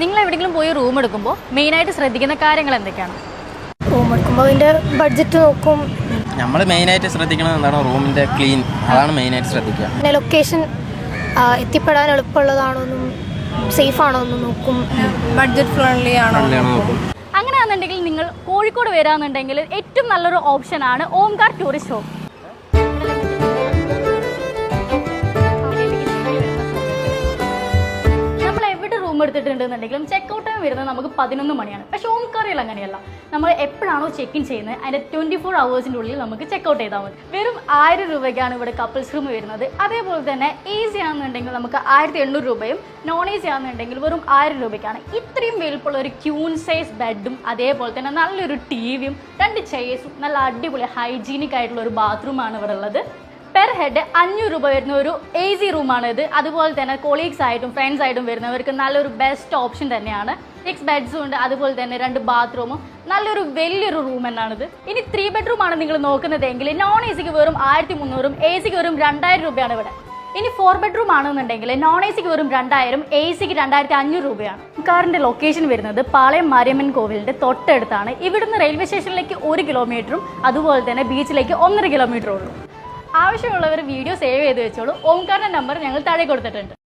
നിങ്ങൾ എവിടെയെങ്കിലും പോയി റൂം എടുക്കുമ്പോൾ മെയിനായിട്ട് ശ്രദ്ധിക്കുന്ന കാര്യങ്ങൾ എന്തൊക്കെയാണ്? റൂം എടുക്കുമ്പോൾ അതിന്റെ ബഡ്ജറ്റ് നോക്കും. നമ്മൾ മെയിനായിട്ട് ശ്രദ്ധിക്കുന്നത് എന്താണ്? റൂമിന്റെ ക്ലീൻ അതാണ് മെയിനായിട്ട് ശ്രദ്ധിക്കുക. പിന്നെ ലൊക്കേഷൻ എത്തിപ്പെടാൻ എളുപ്പമുള്ളതാണോ എന്നും സേഫ് ആണോ എന്നും നോക്കും ബഡ്ജറ്റ് ഫ്രണ്ട്ലി ആണോ നോക്കും. അങ്ങനെയാണെന്നുണ്ടെങ്കിൽ നിങ്ങൾ കോഴിക്കോട് വരാമെന്നുണ്ടെങ്കിൽ ഏറ്റവും നല്ലൊരു ഓപ്ഷനാണ് ഓംകാർ ടൂറിസ്റ്റ് ഹോം റൂം എടുത്തിട്ടുണ്ടെന്നുണ്ടെങ്കിലും ചെക്ക് ഔട്ട് ടൈം വരുന്നത് നമുക്ക് പതിനൊന്ന് മണിയാണ്. പക്ഷേ ഓംകാറിൽ അങ്ങനെയല്ല. നമ്മൾ എപ്പോഴാണോ ചെക്ക് ഇൻ ചെയ്യുന്നത് അതിന്റെ ട്വന്റി ഫോർ അവേഴ്സിന്റെ ഉള്ളിൽ നമുക്ക് ചെക്ക് ഔട്ട് ചെയ്താൽ മതി. വെറും ആയിരം രൂപയ്ക്കാണ് ഇവിടെ കപ്പിൾസ് റൂം വരുന്നത്. അതേപോലെ തന്നെ എ സി ആണെന്നുണ്ടെങ്കിൽ നമുക്ക് ആയിരത്തി എണ്ണൂറ് രൂപയും നോൺ എ സി ആണെന്നുണ്ടെങ്കിൽ വെറും ആയിരം രൂപയ്ക്കാണ്. ഇത്രയും വലുപ്പമുള്ള ഒരു ക്യൂൺ സൈസ് ബെഡും അതേപോലെ തന്നെ നല്ലൊരു ടി വിയും രണ്ട് ചെയേഴ്സും നല്ല അടിപൊളി ഹൈജീനിക് ആയിട്ടുള്ള ഒരു ബാത്റൂമാണ് ഇവിടെ ഉള്ളത്. പെർ ഹെഡ് അഞ്ഞൂറ് രൂപ വരുന്ന ഒരു എ സി റൂമാണ് ഇത്. അതുപോലെ തന്നെ കൊളീഗ്സ് ആയിട്ടും ഫ്രണ്ട്സ് ആയിട്ടും വരുന്നവർക്ക് നല്ലൊരു ബെസ്റ്റ് ഓപ്ഷൻ തന്നെയാണ്. സിക്സ് ബെഡ്സും ഉണ്ട് അതുപോലെ തന്നെ രണ്ട് ബാത്റൂമും നല്ലൊരു വലിയൊരു റൂം എന്നാണിത്. ഇനി ത്രീ ബെഡ്റൂം ആണ് നിങ്ങൾ നോക്കുന്നതെങ്കിൽ നോൺ എ സിക്ക് വെറും ആയിരത്തി മുന്നൂറും എ സിക്ക് വെറും രണ്ടായിരം രൂപയാണ് ഇവിടെ. ഇനി ഫോർ ബെഡ്റൂം ആണെന്നുണ്ടെങ്കിൽ നോൺ എ സിക്ക് വെറും രണ്ടായിരം എ സിക്ക് രണ്ടായിരത്തി അഞ്ഞൂറ് രൂപയാണ്. കാറിന്റെ ലൊക്കേഷൻ വരുന്നത് പാളയം മാരിയമ്മൻ കോവിലിന്റെ തൊട്ടടുത്താണ്. ഇവിടുന്ന് റെയിൽവേ സ്റ്റേഷനിലേക്ക് ഒരു കിലോമീറ്ററും അതുപോലെ തന്നെ ബീച്ചിലേക്ക് ഒന്നര കിലോമീറ്ററും ഉള്ളൂ. ആവശ്യമുള്ളവർ വീഡിയോ സേവ് ചെയ്ത് വെച്ചോളൂ. ഓംകാറിന്റെ നമ്പർ ഞങ്ങൾ താഴെ കൊടുത്തിട്ടുണ്ട്.